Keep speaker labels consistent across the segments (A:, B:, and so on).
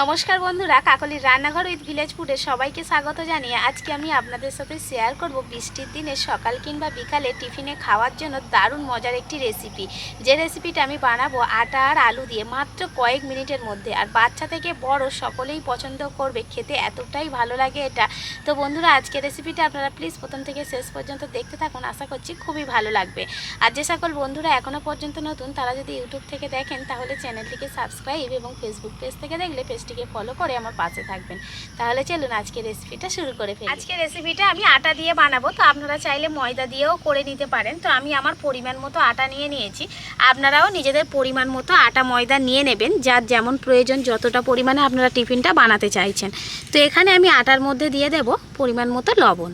A: নমস্কার বন্ধুরা, কাকলির রান্নাঘর উইথ ভিলেজ ফুডে সবাইকে স্বাগত জানিয়ে আজকে আমি আপনাদের সাথে শেয়ার করব বৃষ্টির দিনে সকাল কিংবা বিকালে টিফিনে খাওয়ার জন্য দারুণ মজার একটি রেসিপি। যে রেসিপিটা আমি বানাবো আটা আর আলু দিয়ে মাত্র কয়েক মিনিটের মধ্যে। আর বাচ্চা থেকে বড় সকলেই পছন্দ করবে, খেতে এতটাই ভালো লাগে এটা। তো বন্ধুরা আজকে রেসিপিটা আপনারা প্লিজ প্রথম থেকে শেষ পর্যন্ত দেখতে থাকুন, আশা করছি খুবই ভালো লাগবে। আর যে সকল বন্ধুরা এখনও পর্যন্ত নতুন, তারা যদি ইউটিউব থেকে দেখেন, তাহলে চ্যানেলটিকে সাবস্ক্রাইব এবং ফেসবুক পেজ থেকে দেখলে পেজটিকে ফলো করে আমার পাশে থাকবেন। তাহলে চলুন আজকে রেসিপিটা শুরু করে ফেলি। আজকে রেসিপিটা আমি আটা দিয়ে বানাবো। তো আপনারা চাইলে ময়দা দিয়েও করে নিতে পারেন। তো আমি আমার পরিমাণ মতো আটা নিয়ে নিয়েছি। আপনারাও নিজেদের পরিমাণ মতো আটা ময়দা নিয়ে নেবেন। যার যেমন প্রয়োজন যতটা পরিমাণে আপনারা টিফিনটা বানাতে চাইছেন। তো এখানে আমি আটার মধ্যে দিয়ে দেব পরিমাণ মতো লবণ।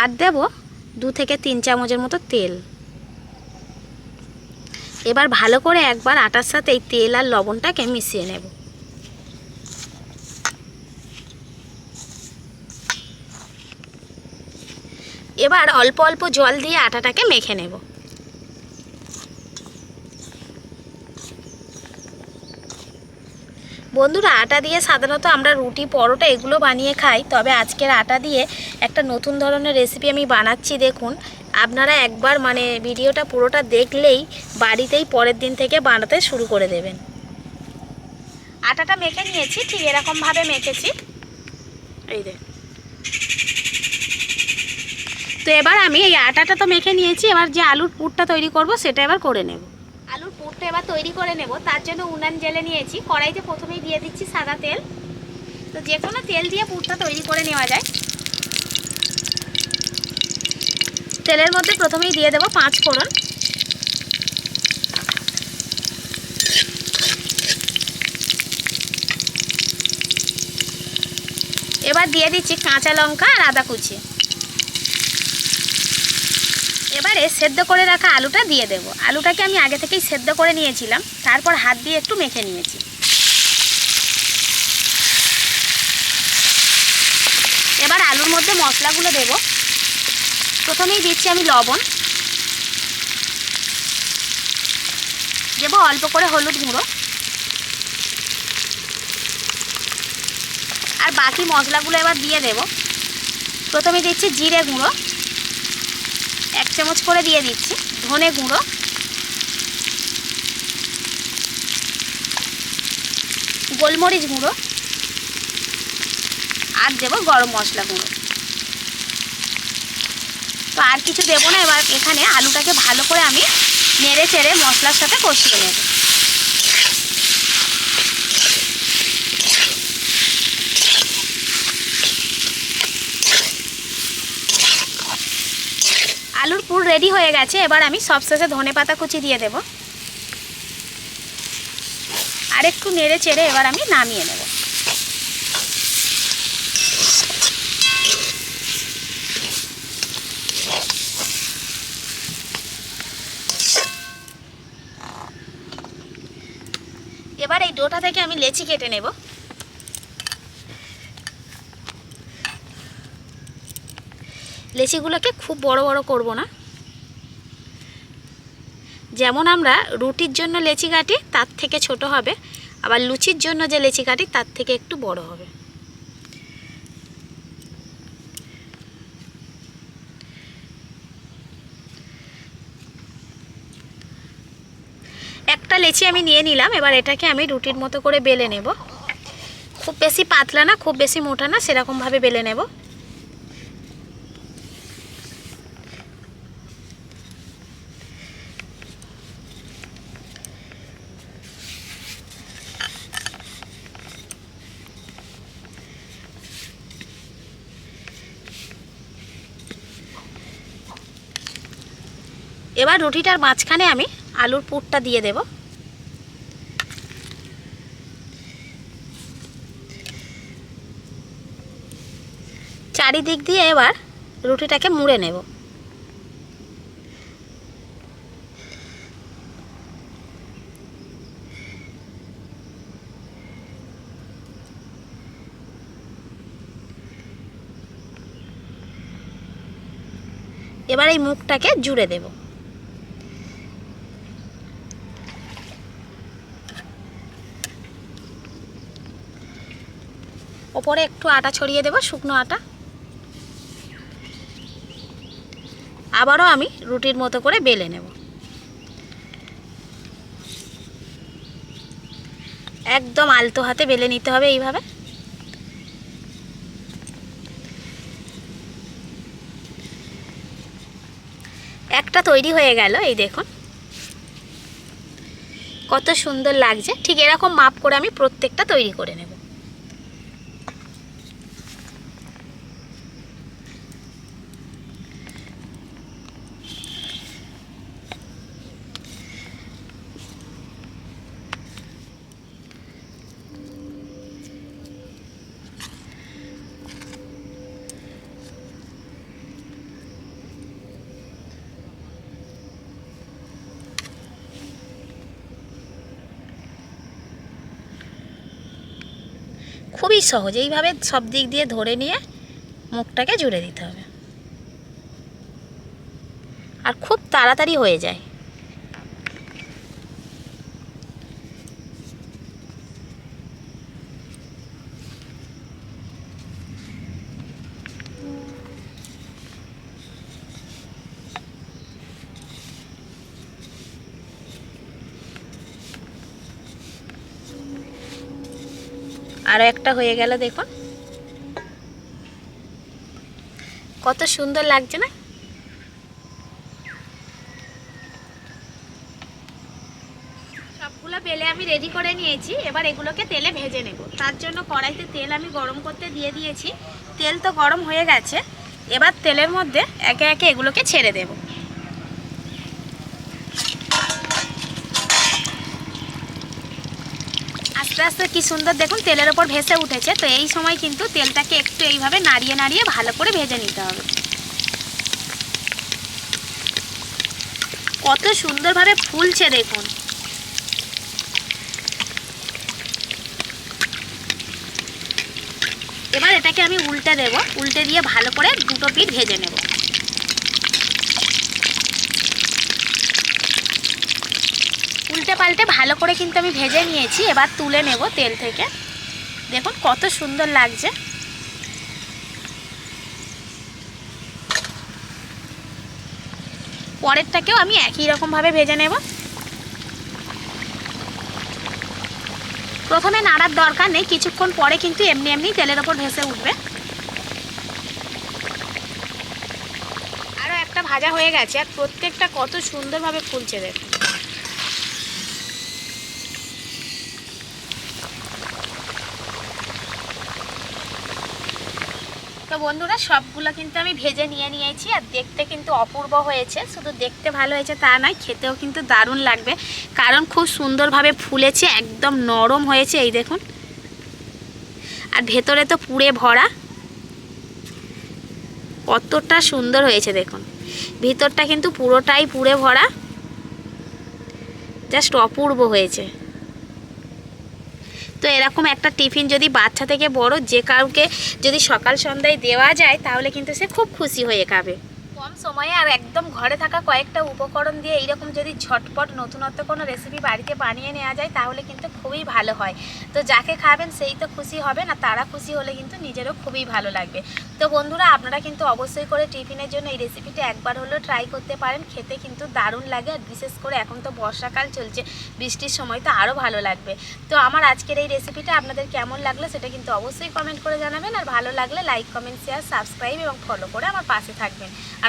A: আর দেব দু থেকে তিন চামচের মতো তেল। এবার ভালো করে একবার আটার সাথে এই তেল আর লবণটাকে মিশিয়ে নেব। এবার অল্প অল্প জল দিয়ে আটাটাকে মেখে নেব। বন্ধুরা, আটা দিয়ে সাধারণত আমরা রুটি, পরোটা এগুলো বানিয়ে খাই, তবে আজকের আটা দিয়ে একটা নতুন ধরনের রেসিপি আমি বানাচ্ছি, দেখুন। আপনারা একবার মানে ভিডিওটা পুরোটা দেখলেই বাড়িতেই পরের দিন থেকে বানাতে শুরু করে দেবেন। আটাটা মেখে নিয়েছি, ঠিক এরকমভাবে মেখেছি। এই দেখ তো এবার আমি এই আটাটা তো মেখে নিয়েছি, এবার যে আলুর পুরটা তৈরি করব সেটা এবার করে নেব। আলুর পুরটা এবার তৈরি করে নেব, তার জন্য উনান জেলে নিয়েছি, কড়াইতে প্রথমেই দিয়ে দিচ্ছি সাদা তেল। তো যে কোনো তেল দিয়ে পুরটা তৈরি করে নেওয়া যায়। তেলের মধ্যে প্রথমেই দিয়ে দেবো পাঁচ ফোড়ন। এবার দিয়ে দিচ্ছি কাঁচা লঙ্কা আর আদা কুচি। এবারে সেদ্ধ করে রাখা আলুটা দিয়ে দেব। আলুটাকে আমি আগে থেকেই সেদ্ধ করে নিয়েছিলাম, তারপর হাত দিয়ে একটু মেখে নিয়েছি। এবার আলুর মধ্যে মশলাগুলো দেব। প্রথমেই দিচ্ছি আমি লবণ। দেবো অল্প করে হলুদ গুঁড়ো। আর বাকি মশলাগুলো এবার দিয়ে দেব। প্রথমে দিচ্ছি জিরে গুঁড়ো। এক চামচ করে দিয়ে দিচ্ছি ধনে গুঁড়ো। গোলমরিচ গুঁড়ো। আর দেবো গরম মশলা গুঁড়ো। তো আর কিছু দেবো না, এবার এখানে আলুটাকে ভালো করে আমি নেড়ে চেড়ে মশলার সাথে কষিয়ে নেব। আলুর পুর রেডি হয়ে গেছে, এবার আমি সবশেষে ধনে পাতা কুচি দিয়ে দেব। আর একটু নেড়ে চেড়ে এবার আমি নামিয়ে নেব। এবার এই ডোটা থেকে আমি লেচি কেটে নেব। লেচিগুলোকে খুব বড় বড় করব না। যেমন আমরা রুটির জন্য লেচি কাটি, তার থেকে ছোট হবে। আবার লুচির জন্য যে লেচি কাটি, তার থেকে একটু বড় হবে। একটা লেচি আমি নিয়ে নিলাম, এবার এটাকে আমি রুটির মতো করে বেলে নেব। খুব বেশি পাতলা না, খুব বেশি মোটা না সেরকমভাবে বেলে নেব। এবার রুটিটার মাঝখানে আমি আলুর পুরটা দিয়ে দেব। চারিদিক দিয়ে এবার রুটিটাকে মুড়ে নেব। এবার এই মুখটাকে জুড়ে দেবো। ওপরে একটু আটা ছড়িয়ে দেবো, শুকনো আটা। আবারও আমি রুটির মতো করে বেলে নেব। একদম আলতো হাতে বেলে নিতে হবে এইভাবে। একটা তৈরি হয়ে গেল, এই দেখুন। কত সুন্দর লাগছে। ঠিক এরকম মাপ করে আমি প্রত্যেকটা তৈরি করে নেব। খুবই সহজ। এইভাবে সব দিক দিয়ে ধরে নিয়ে মুখটাকে জুড়ে দিতে হবে। আর খুব তাড়াতাড়ি হয়ে যায়। আরও একটা হয়ে গেল, দেখুন। কত সুন্দর লাগছে না? সবগুলো বেলে আমি রেডি করে নিয়েছি। এবার এগুলোকে তেলে ভেজে নেব। তার জন্য কড়াইতে তেল আমি গরম করতে দিয়ে দিয়েছি। তেল তো গরম হয়ে গেছে। এবার তেলের মধ্যে একে একে এগুলোকে ছেড়ে দেবো। আস্তে আস্তে কি সুন্দর, দেখুন তেলের ওপর ভেসে উঠেছে, তো এই সময় কিন্তু তেলটাকে একটু এইভাবে নাড়িয়ে নাড়িয়ে ভালো করে ভেজে নিতে হবে। কত সুন্দরভাবে ফুলছে দেখুন। এবার এটাকে আমি উল্টে দেব, উল্টে দিয়ে ভালো করে দুটো পিঠ ভেজে নেব। উল্টে পাল্টে ভালো করে কিন্তু আমি ভেজে নিয়েছি। এবার তুলে নেব তেল থেকে। দেখুন কত সুন্দর লাগছে। পরেরটাকেও আমি একই রকমভাবে ভেজে নেব। প্রথমে নাড়ার দরকার নেই, কিছুক্ষণ পরে কিন্তু এমনি এমনি তেলের ওপর ভেসে উঠবে। আরও একটা ভাজা হয়ে গেছে, আর প্রত্যেকটা কত সুন্দরভাবে ফুলছে দেখুন। তো বন্ধুরা, সবগুলো কিন্তু আমি ভেজে নিয়ে নিয়েছি আর দেখতে কিন্তু অপূর্ব হয়েছে। শুধু দেখতে ভালো হয়েছে তা নয়, খেতেও কিন্তু দারুণ লাগবে। কারণ খুব সুন্দরভাবে ফুলেছে, একদম নরম হয়েছে, এই দেখুন। আর ভেতরে তো পুড়ে ভরা। কতটা সুন্দর হয়েছে, দেখুন। ভিতরটা কিন্তু পুরোটাই পুড়ে ভরা। জাস্ট অপূর্ব হয়েছে। তো এরকম একটা টিফিন যদি বাচ্চা থেকে বড় যে কাউকে যদি সকাল সন্ধ্যায় দেওয়া যায়, তাহলে কিন্তু সে খুব খুশি হয়ে খাবে। কম সময়ে আর একদম ঘরে থাকা কয়েকটা উপকরণ দিয়ে এইরকম যদি ঝটপট নতুনত্ব কোনো রেসিপি বাড়িতে বানিয়ে নেওয়া যায়, তাহলে কিন্তু খুবই ভালো হয়। তো যাকে খাবেন সেই তো খুশি হবে না তারা খুশি হলে কিন্তু নিজেরও খুবই ভালো লাগবে। তো বন্ধুরা, আপনারা কিন্তু অবশ্যই করে টিফিনের জন্য এই রেসিপিটা একবার হলেও ট্রাই করতে পারেন। খেতে কিন্তু দারুণ লাগে আর বিশেষ করে এখন তো বর্ষাকাল চলছে, বৃষ্টির সময় তো আরও ভালো লাগবে। তো আমার আজকের এই রেসিপিটা আপনাদের কেমন লাগল সেটা কিন্তু অবশ্যই কমেন্ট করে জানাবেন। আর ভালো লাগলে লাইক কমেন্ট শেয়ার সাবস্ক্রাইব এবং ফলো করে আমার পাশে থাকবেন। আর